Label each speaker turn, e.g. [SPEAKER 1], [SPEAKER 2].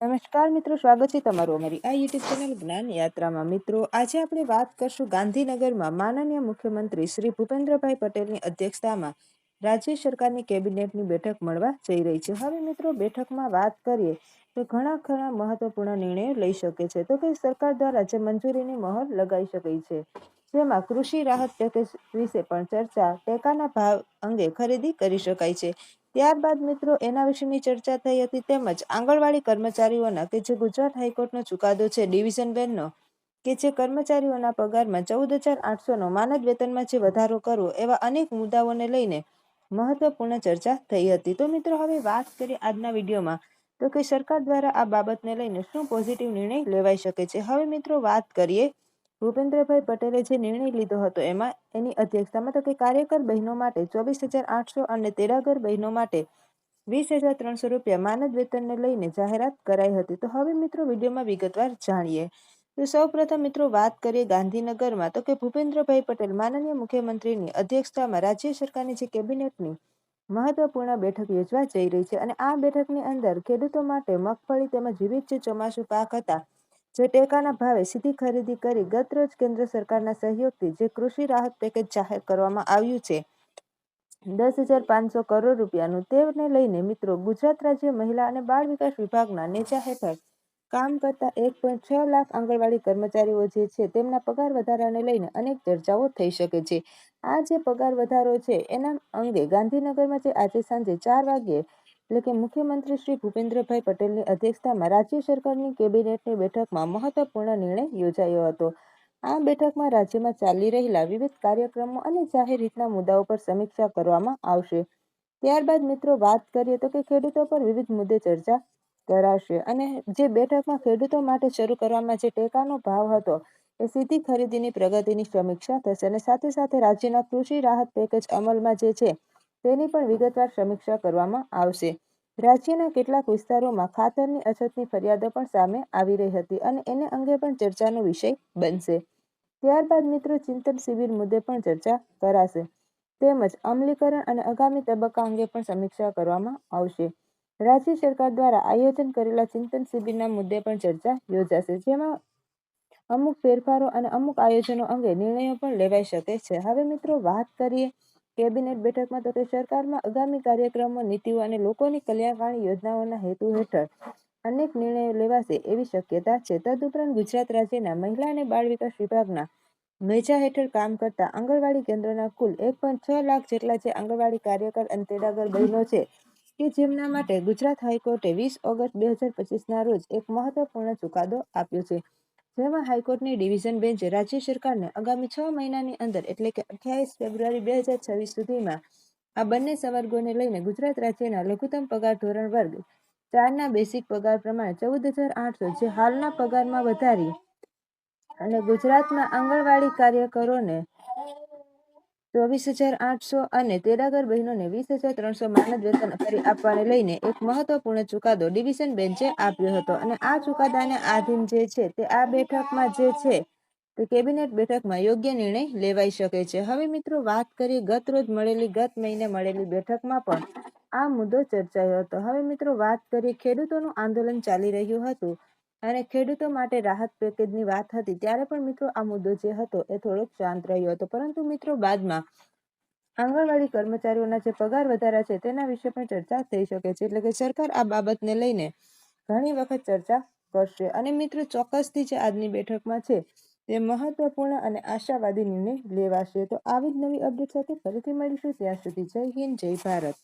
[SPEAKER 1] નમસ્કાર મિત્રો, સ્વાગત છે તમારું અમારી આ યુટ્યુબ ચેનલ જ્ઞાન યાત્રામાં. મિત્રો, આજે આપણે વાત કરશું ગાંધીનગરમાં માનનીય મુખ્યમંત્રી શ્રી ભૂપેન્દ્રભાઈ પટેલની અધ્યક્ષતામાં રાજ્ય સરકારની કેબિનેટની બેઠક મળવા જઈ રહી છે. હવે મિત્રો, બેઠકમાં વાત કરીએ તો ઘણા ખરા મહત્વપૂર્ણ નિર્ણયો લઈ શકે છે. તો કે સરકાર દ્વારા જે મંજૂરીની મહોર લગાઈ શકાય છે, જેમાં કૃષિ રાહત પેકેજ વિશે પણ ચર્ચા, ટેકાના ભાવ અંગે ખરીદી કરી શકાય છે. ત્યારબાદ મિત્રો, એના વિશેની ચર્ચા થઈ હતી તેમજ આંગણવાડી કર્મચારીઓના કે જે ગુજરાત હાઈકોર્ટનો ચુકાદો છે, ડિવિઝન બેનનો કે જે કર્મચારીઓના પગારમાં ચૌદ હજાર આઠસોનો માનદ વેતનમાં જે વધારો કરવો, એવા અનેક મુદ્દાઓને લઈને મહત્વપૂર્ણ ચર્ચા થઈ હતી. તો મિત્રો, હવે વાત કરીએ આજના વિડીયોમાં. તો કે સરકાર દ્વારા આ બાબતને લઈને શું પોઝિટિવ નિર્ણય લેવાઈ શકે છે? હવે મિત્રો, વાત કરીએ ભૂપેન્દ્રભાઈ પટેલે જે નિર્ણય લીધો હતો એમાં એની અધ્યક્ષતામાં તો કે કાર્યકર બહેનો માટે ચોવીસ હજાર આઠસો અને તેરાગર બહેનો માટે વીસ હજાર ત્રણસો રૂપિયા માનદ વેતનને લઈને જાહેરાત કરાઈ હતી. તો હવે મિત્રો વિડીયોમાં વિગતવાર જાણીએ. તો સૌ પ્રથમ મિત્રો વાત કરીએ ગાંધીનગરમાં. તો કે ભૂપેન્દ્રભાઈ પટેલ માનનીય મુખ્યમંત્રીની અધ્યક્ષતામાં રાજ્ય સરકારની જે કેબિનેટની મહત્વપૂર્ણ બેઠક યોજવા જઈ રહી છે અને આ બેઠકની અંદર ખેડૂતો માટે મગફળી તેમજ વિવિધ ચોમાસુ પાક હતા જે ટેકાના ભાવે સીધી ખરીદી કરી ગતરોજ કેન્દ્ર સરકારના સહયોગથી જે કૃષિ રાહત પેકેજ જાહેર કરવામાં આવ્યું છે, દસ હજાર પાંચસો કરોડ રૂપિયાનું તેને લઈને મિત્રો ગુજરાત રાજ્ય મહિલા અને બાળ વિકાસ વિભાગના નેજા હેઠળ કામ કરતા એક પોઈન્ટ છ લાખ આંગણવાડી કર્મચારીઓ જે છે, તેમના પગાર વધારાને લઈને અનેક ચર્ચાઓ થઈ શકે છે. આ જે પગાર વધારો છે, એના અંગે ગાંધીનગરમાં જે આજે સાંજે ચાર વાગ્યે એટલે કે મુખ્યમંત્રી શ્રી ભૂપેન્દ્રભાઈ પટેલની અધ્યક્ષતામાં રાજ્ય સરકારની કેબિનેટની બેઠકમાં મહત્વપૂર્ણ નિર્ણય યોજાયો હતો. આ બેઠકમાં રાજ્યમાં ચાલી રહેલા વિવિધ કાર્યક્રમો અને જાહેર હિતના મુદ્દાઓ પર સમીક્ષા કરવામાં આવશે. ત્યારબાદ મિત્રો વાત કરીએ તો કે ખેડૂતો પર વિવિધ મુદ્દે ચર્ચા કરાશે અને જે બેઠકમાં ખેડૂતો માટે શરૂ કરવામાં જે ટેકાનો ભાવ હતો એ સીધી ખરીદીની પ્રગતિની સમીક્ષા થશે અને સાથે સાથે રાજ્યના કૃષિ રાહત પેકેજ અમલમાં જે છે તેની પણ વિગતવાર સમીક્ષા કરવામાં આવશે. રાજ્યના કેટલાક વિસ્તારોમાં ખાતરની અછતની ફરિયાદો પણ સામે આવી રહી હતી અને એને અંગે પણ ચર્ચાનો વિષય બનશે. ત્યારબાદ મિત્રો ચિંતન શિબિર મુદ્દે પણ ચર્ચા કરાશે. તેમજ અમલીકરણ અને આગામી તબક્કા અંગે પણ સમીક્ષા કરવામાં આવશે. રાજ્ય સરકાર દ્વારા આયોજન કરેલા ચિંતન શિબિરના મુદ્દે પણ ચર્ચા યોજાશે, જેમાં અમુક ફેરફારો અને અમુક આયોજનો અંગે નિર્ણયો પણ લેવાઈ શકે છે. હવે મિત્રો વાત કરીએ કેબિનેટ બેઠકમાં તો કે સરકારમાં આગામી કાર્યક્રમો, નીતિઓ અને લોકોની કલ્યાણકારી યોજનાઓના હેતુ હેઠળ અનેક નિર્ણયો લેવાશે એવી શક્યતા છે. તદુપરાંત ગુજરાત રાજ્યના મહિલા અને બાળ વિકાસ વિભાગના મેજા હેઠળ કામ કરતા આંગણવાડી કેન્દ્રોના કુલ એક પોઈન્ટ છ લાખ જેટલા જે આંગણવાડી કાર્યકર અને તેડાગર બહેનો છે કે જેમના માટે ગુજરાત હાઈકોર્ટે વીસ ઓગસ્ટ બે હજાર પચીસના રોજ એક મહત્વપૂર્ણ ચુકાદો આપ્યો છે. જેમાં હાઈકોર્ટની ડિવિઝન બેન્ચે રાજ્ય સરકારને આગામી છ મહિનાની અંદર એટલે કે અઠ્યાવીસ ફેબ્રુઆરી બે હજાર છવ્વીસ સુધીમાં આ બંને સંવર્ગોને લઈને ગુજરાત રાજ્યના લઘુત્તમ પગાર ધોરણ વર્ગ ચારના બેસિક પગાર પ્રમાણે ચૌદ હજાર આઠસો જે હાલના પગારમાં વધારી અને ગુજરાતના આંગણવાડી કાર્યકરોને ચોવીસ હજાર આઠસો અને તેડાગર બહેનોને વીસ હજાર ત્રણસો માનદ વેતન ફરી આપવાને લઈને એક મહત્વપૂર્ણ ચુકાદો ડિવિઝન બેન્ચે આપ્યો હતો. અને આ ચુકાદાને આધીન જે છે તે આ બેઠકમાં જે છે તે કેબિનેટ બેઠકમાં યોગ્ય નિર્ણય લેવાઈ શકે છે. હવે મિત્રો વાત કરીએ ગત રોજ મળેલી, ગત મહિને મળેલી બેઠકમાં પણ આ મુદ્દો ચર્ચાયો હતો. હવે મિત્રો વાત કરીએ ખેડૂતોનું આંદોલન ચાલી રહ્યું હતું. અને ખેડૂતો માટે રાહત પેકેજની વાત હતી, ત્યારે પણ મિત્રો આ મુદ્દો જે હતો એ થોડોક શાંત રહ્યો હતો. પરંતુ મિત્રો બાદમાં આંગણવાડી કર્મચારીઓના જે પગાર વધારા છે તેના વિશે પણ ચર્ચા થઈ શકે છે. એટલે કે સરકાર આ બાબતને લઈને ઘણી વખત ચર્ચા કરશે. અને મિત્રો ચોક્કસથી જે આજની બેઠકમાં છે તે મહત્વપૂર્ણ અને આશાવાદી નિર્ણય લેવાશે. તો આવી જ નવી અપડેટ સાથે ફરીથી મળીશું. ત્યાં સુધી જય હિન્દ, જય ભારત.